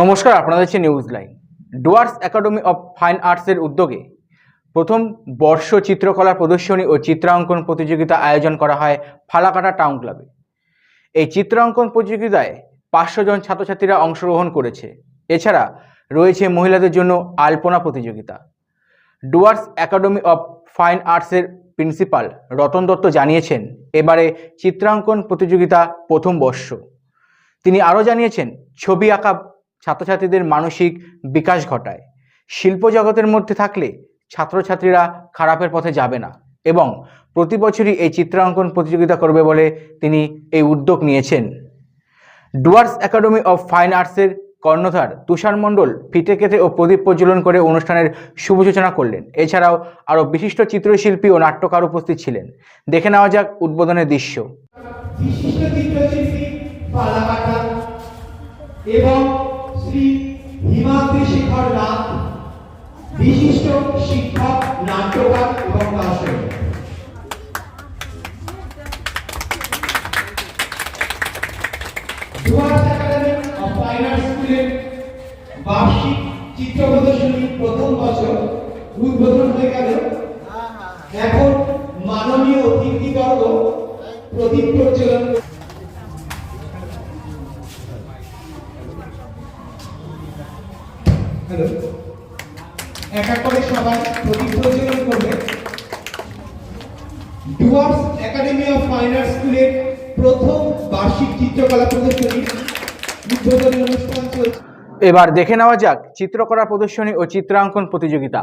নমস্কার, আপনাদের হচ্ছে news line Dooars academy of fine আর্টসের উদ্যোগে প্রথম বর্ষ চিত্রকলা প্রদর্শনী ও চিত্রাঙ্কন প্রতিযোগিতা আয়োজন করা হয় ফালাকাটা টাউন ক্লাবে। এই চিত্রাঙ্কন প্রতিযোগিতায় পাঁচশো জন ছাত্রছাত্রীরা অংশগ্রহণ করেছে। এছাড়া রয়েছে মহিলাদের জন্য আলপনা প্রতিযোগিতা। ডুয়ার্স একাডেমি অফ ফাইন আর্টসের প্রিন্সিপাল রতন দত্ত জানিয়েছেন, এবারে চিত্রাঙ্কন প্রতিযোগিতা প্রথম বর্ষ। তিনি আরও জানিয়েছেন, ছবি আঁকা ছাত্রছাত্রীদের মানসিক বিকাশ ঘটায়। শিল্প জগতের মধ্যে থাকলে ছাত্রছাত্রীরা খারাপের পথে যাবে না এবং প্রতি বছরই এই চিত্রাঙ্কন প্রতিযোগিতা করবে বলে তিনি এই উদ্যোগ নিয়েছেন। ডুয়ার্স একাডেমি অফ ফাইন আর্টসের কর্ণধার তুষার মণ্ডল ফিতে কেটে ও প্রদীপ প্রজ্বলন করে অনুষ্ঠানের শুভ সূচনা করলেন। এছাড়াও আরও বিশিষ্ট চিত্রশিল্পী ও নাট্যকার উপস্থিত ছিলেন। দেখে নেওয়া যাক উদ্বোধনের দৃশ্য। এবং শ্রী হিমাদ্রি শেখর নাথ বিশিষ্ট শিক্ষক, নাট্যকার এবং দার্শনিক। স্কুলের বার্ষিক চিত্র প্রদর্শনী প্রথম বছর উদ্বোধন হয়ে গেল। এখন মাননীয় অতিথিবর্গ প্রদীপ প্রজ্বলন হ্যালো। এক এক করে সবাই প্রদীপ প্রজ্বলন করবে। ডুয়ার্স একাডেমি অফ ফাইন স্কুলের প্রথম বার্ষিক চিত্রকলা প্রদর্শনী উদ্বোধনী অনুষ্ঠান চলছে। এবার দেখে নেওয়া যাক চিত্রকলা প্রদর্শনী ও চিত্রাঙ্কন প্রতিযোগিতা।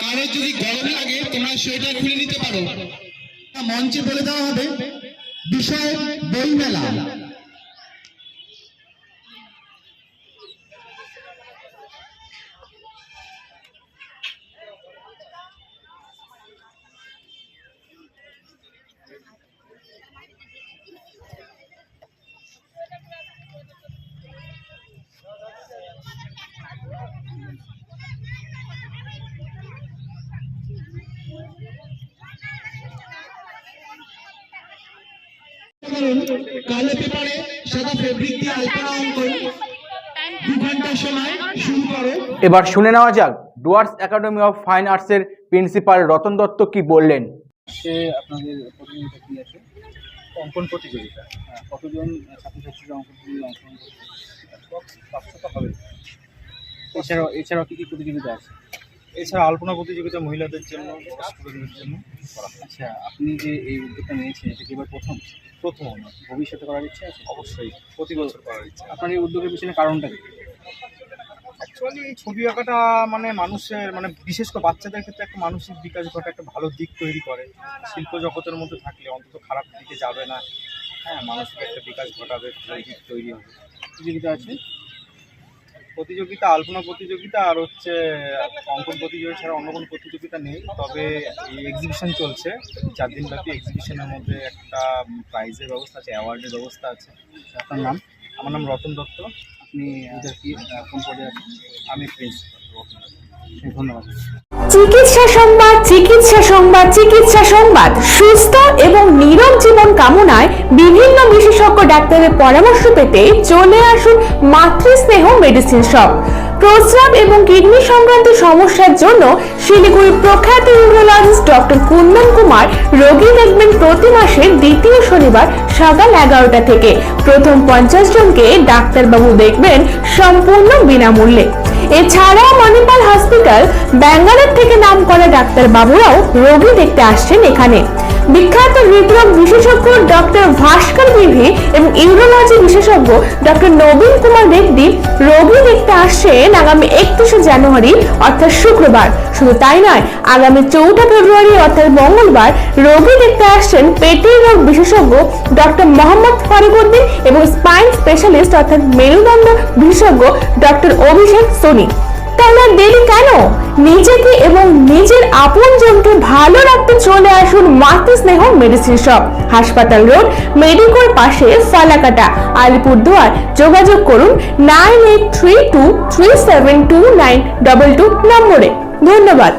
কারোর যদি গরম লাগে, তোমরা সোয়েটার খুলে নিতে পারো। মঞ্চে বলে দেওয়া হবে, বিষয় বই মেলা কালো পেপারে সাদা ফেব্রিক দিয়ে আলপনা অঙ্কন। দু ঘণ্টা সময় শুরু করো। এবার শুনে নেওয়া যাক ডুয়ার্স একাডেমি অফ ফাইন আর্টসের প্রিন্সিপাল রতন দত্ত কি বললেন? সে আপনাদের প্রতিযোগিতা কী আছে? অঙ্কন প্রতিযোগিতা। হ্যাঁ, কতজন ছাত্রছাত্রীরা অঙ্কন প্রতিযোগিতা অংশগ্রহণ করছে হবে। এছাড়াও এছাড়াও কী কী প্রতিযোগিতা আছে? এছাড়া আলপনা প্রতিযোগিতা মহিলাদের জন্য স্টুডেন্টদের জন্য করা আচ্ছা আপনি যে এই উদ্যোগটা নিয়েছেন এটা কি এবার প্রথম? প্রথম। ভবিষ্যতে করার ইচ্ছে আছে? অবশ্যই প্রতি বছর করার ইচ্ছে আপনার এই উদ্যোগের পিছনে কারণটা কি? অ্যাকচুয়ালি এই ছবি আঁকাটা মানে মানুষের মানে বিশেষ করে বাচ্চাদের ক্ষেত্রে একটা মানসিক বিকাশ ঘটে একটা ভালো দিক তৈরি করে। শিল্প জগতের মধ্যে থাকলে অন্তত খারাপ দিকে যাবে না। হ্যাঁ মানসিক একটা বিকাশ ঘটাবে ভালো দিক তৈরি হবে। প্রতিযোগিতা আছে? প্রতিযোগিতা, আলপনা প্রতিযোগিতা আর হচ্ছে অঙ্কন প্রতিযোগিতা ছাড়া অন্য কোনো প্রতিযোগিতা নেই। তবে এই এক্সিবিশন চলছে। চার দিন ব্যাপী এক্সিবিশনের মধ্যে একটা প্রাইজের ব্যবস্থা আছে অ্যাওয়ার্ডের ব্যবস্থা আছে। আপনার নাম? আমার নাম রতন দত্ত। আপনি কি কোন পদে আছেন? আমি। ধন্যবাদ। চিকিৎসা সংবাদ চিকিৎসা সংবাদ চিকিৎসা সংবাদ। সুস্থ এবং নীরব জীবন কামনায় বিভিন্ন বিশেষজ্ঞ ডাক্তারের পরামর্শ পেতে চলে আসুন মাতৃস্নেহ মেডিসিন শপ। প্রস্রাব এবং কিডনি সংক্রান্ত সমস্যার জন্য শিলিগুড়ির প্রখ্যাত ইউরোলজিস্ট ডক্টর কুন্দন কুমার রোগী দেখবেন প্রতি মাসের দ্বিতীয় শনিবার সকাল এগারোটা থেকে। প্রথম পঞ্চাশ জনকে ডাক্তারবাবু দেখবেন সম্পূর্ণ বিনামূল্যে। এছাড়াও মণিপাল হসপিটাল ব্যাঙ্গালোর থেকে নাম করা ডাক্তার বাবুরাও রোগী দেখতে আসছেন এখানে। বিখ্যাত হৃদরোগ বিশেষজ্ঞ ডক্টর ভাস্কর বিভি এবং ইউরোলজি বিশেষজ্ঞ ডক্টর নবীন কুমার রেড্ডি রোগী দেখতে আসছেন আগামী একত্রিশে জানুয়ারি, অর্থাৎ শুক্রবার। শুধু তাই নয়, আগামী চৌঠা ফেব্রুয়ারি, অর্থাৎ মঙ্গলবার, রোগী দেখতে আসছেন পেটের রোগ বিশেষজ্ঞ ডক্টর মোহাম্মদ ফরিদুদ্দিন এবং স্পাইন স্পেশালিস্ট, অর্থাৎ মেরুদণ্ড বিশেষজ্ঞ ডক্টর অভিষেক সোনি। তাহলে দেরি কেন? নিজেকে এবং নিজের আপনজনকে ভালো রাখতে চলে আসুন মাতৃস্নেহ মেডিসিন শপ হাসপাতাল রোড, মেডিকোর পাশে ফালাকাটা। আলিপুরদুয়ার। যোগাযোগ করুন nine eight three two three seven two nine double two নম্বরে। ধন্যবাদ।